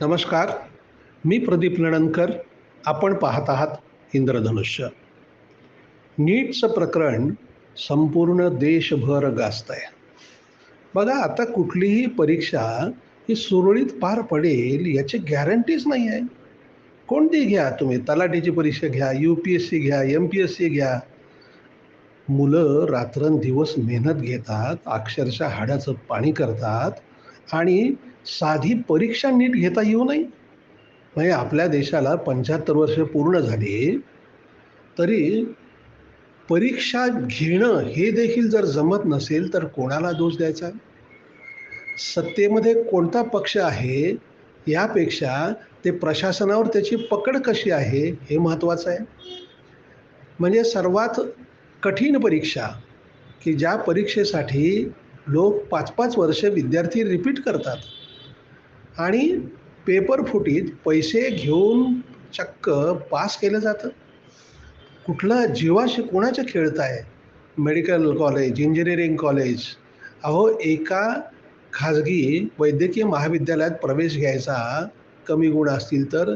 नमस्कार. मी प्रदीप नणनकर आपण पाहत आहात इंद्रधनुष्य. नीटचं प्रकरण संपूर्ण देशभर गाजत आहे बघा आता कुठलीही परीक्षा ही सुरळीत पार पडेल याची गॅरंटीच नाही आहे कोणती घ्या तुम्ही? तलाठीची परीक्षा घ्या यू पी एस सी घ्या एम पी एस सी घ्या. मुलं रात्रंदिवस मेहनत घेतात अक्षरशः हाडाचं पाणी करतात आणि साधी परीक्षा नीट घेता येऊ नये. म्हणजे आपल्या देशाला पंच्याहत्तर वर्ष पूर्ण झाली तरी परीक्षा घेणं हे देखील जर जमत नसेल तर कोणाला दोष द्यायचा? सत्तेमध्ये कोणता पक्ष आहे यापेक्षा ते प्रशासनावर त्याची पकड कशी आहे हे महत्त्वाचं आहे. म्हणजे सर्वात कठीण परीक्षा की ज्या परीक्षेसाठी लोक पाच पाच वर्ष विद्यार्थी रिपीट करतात. आणि पेपर फुटीत पैसे घेऊन चक्क पास केलं जातं. कुठलं जीवाशी कोणाचं खेळत आहे? मेडिकल कॉलेज इंजिनिअरिंग कॉलेज अहो एका खाजगी वैद्यकीय महाविद्यालयात प्रवेश घ्यायचा कमी गुण असतील तर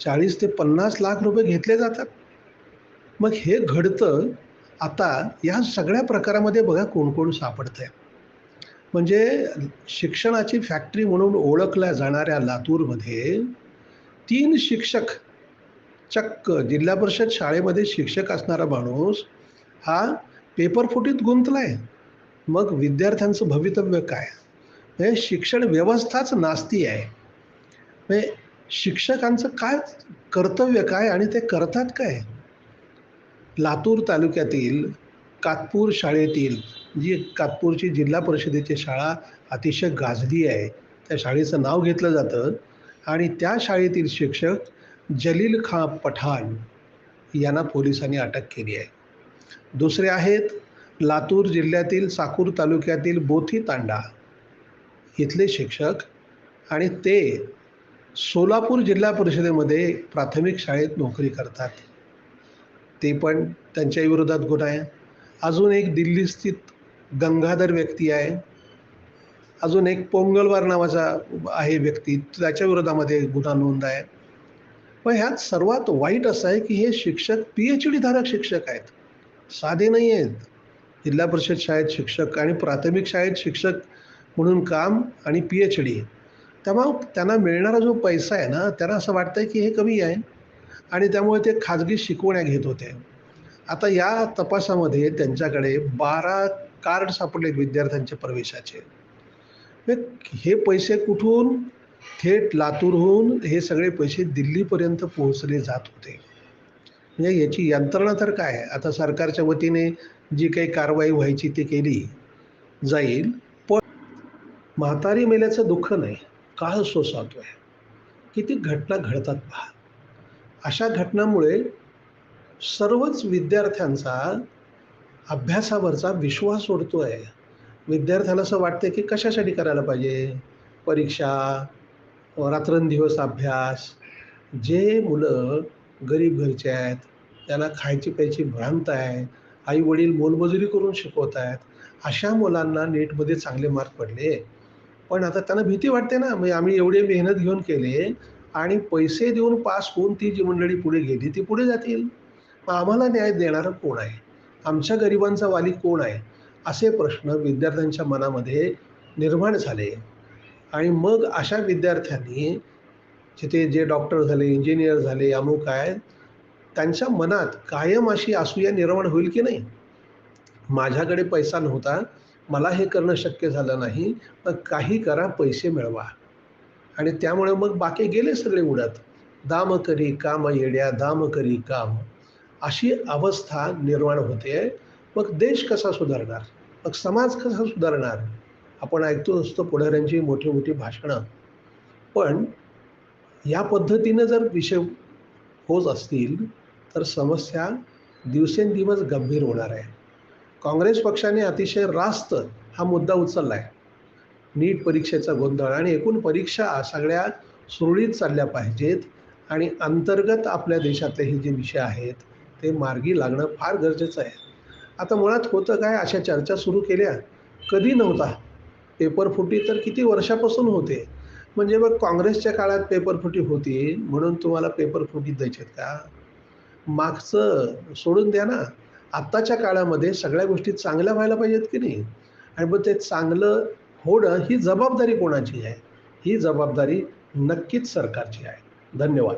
चाळीस ते पन्नास लाख रुपये घेतले जातात. मग हे घडतं. आता या सगळ्या प्रकारामध्ये बघा कोण कोण सापडतं आहे म्हणजे शिक्षणाची फॅक्टरी म्हणून ओळखल्या जाणाऱ्या लातूरमध्ये तीन शिक्षक चक्क जिल्हा परिषद शाळेमध्ये शिक्षक असणारा माणूस हा पेपरफुटीत गुंतला आहे मग विद्यार्थ्यांचं भवितव्य काय? म्हणजे शिक्षण व्यवस्थाच नास्ती आहे. म्हणजे शिक्षकांचं काय कर्तव्य काय आणि ते करतात काय? लातूर तालुक्यातील कातपूर शाळेतील जी कातपूरची जिल्हा परिषदेची शाळा अतिशय गाजली आहे. त्या शाळेचं नाव घेतलं जातं. आणि त्या शाळेतील शिक्षक जलील खां पठाण यांना पोलिसांनी अटक केली आहे. दुसरे आहेत लातूर जिल्ह्यातील साकूर तालुक्यातील बोथी तांडा इथले शिक्षक आणि ते सोलापूर जिल्हा परिषदेमध्ये प्राथमिक शाळेत नोकरी करतात. ते पण त्यांच्या विरोधात गुन्हा आहे. अजून एक दिल्ली स्थित गंगाधर व्यक्ती आहे. अजून एक पोंगलवार नावाचा आहे व्यक्ती त्याच्या विरोधामध्ये गुन्हा नोंद आहे. पण ह्यात सर्वात वाईट असं आहे की हे शिक्षक पी एच डी धारक शिक्षक आहेत. साधे नाही आहेत. जिल्हा परिषद शाळेत शिक्षक आणि प्राथमिक शाळेत शिक्षक म्हणून काम आणि पी एच डी तेव्हा त्यांना मिळणारा जो पैसा आहे ना त्यांना असं वाटतं आहे की हे कमी आहे. आणि त्यामुळे ते खाजगी शिकवण्या घेत होते. आता या तपासामध्ये त्यांच्याकडे बारा कार्ड सापडले विद्यार्थ्यांच्या प्रवेशाचे. हे पैसे कुठून थेट लातूरहून हे सगळे पैसे दिल्लीपर्यंत पोहोचले जात होते. म्हणजे याची यंत्रणा तर काय? आता सरकारच्या वतीने जी काही कारवाई व्हायची ती केली जाईल पण म्हातारी मेल्याचं दुःख नाही. काळ सोसावतो आहे. किती घटना घडतात पहा. अशा घटनांमुळे सर्वच विद्यार्थ्यांचा अभ्यासावरचा विश्वास उडतो आहे विद्यार्थ्याला असं वाटतं की कशासाठी करायला पाहिजे? परीक्षा रात्रंदिवस अभ्यास. जे मुलं गरीब घरचे आहेत त्यांना खायची प्यायची भ्रांत आहे आई वडील मोलमजुरी करून शिकवत आहेत अशा मुलांना नीटमध्ये चांगले मार्क पडले. पण आता त्यांना भीती वाटते ना म्हणजे आम्ही एवढे मेहनत घेऊन केले आणि पैसे देऊन पास होऊन ती जी मंडळी पुढे गेली ती पुढे जातील. मग आम्हाला न्याय देणारं कोण आहे? आमच्या गरिबांचा वाली कोण आहे? असे प्रश्न विद्यार्थ्यांच्या मनामध्ये निर्माण झाले. आणि मग अशा विद्यार्थ्यांनी जिथे जे डॉक्टर झाले इंजिनियर झाले अमुक आहेत त्यांच्या मनात कायम अशी असूया निर्माण होईल की नाही? माझ्याकडे पैसा नव्हता मला हे करणं शक्य झालं नाही मग काही करा पैसे मिळवा. आणि त्यामुळे मग बाकी गेले सगळे उडत. दाम करी काम येड्या दाम करी काम. अशी अवस्था निर्माण होते. मग देश कसा सुधारणार? मग समाज कसा सुधारणार? आपण ऐकतो असतो पुढाऱ्यांची मोठी मोठी भाषणं. पण या पद्धतीनं जर विषय होत असतील तर समस्या दिवसेंदिवस गंभीर होणार आहे. काँग्रेस पक्षाने अतिशय रास्त हा मुद्दा उचलला आहे नीट परीक्षेचा गोंधळ आणि एकूण परीक्षा सगळ्या सुरळीत चालल्या पाहिजेत आणि अंतर्गत आपल्या देशातले हे जे विषय आहेत ते मार्गी लागणं फार गरजेचं आहे. आता मुळात होतं काय अशा चर्चा सुरू केल्या. कधी नव्हता. पेपर फुटी तर किती वर्षापासून होते. म्हणजे मग काँग्रेसच्या काळात पेपरफुटी होती म्हणून तुम्हाला पेपरफुटी द्यायच्यात का? मागचं सोडून द्या ना. आत्ताच्या काळामध्ये सगळ्या गोष्टी चांगल्या व्हायला पाहिजेत की नाही? आणि मग ते चांगलं होणं ही जबाबदारी कोणाची आहे? ही जबाबदारी नक्कीच सरकारची आहे. धन्यवाद.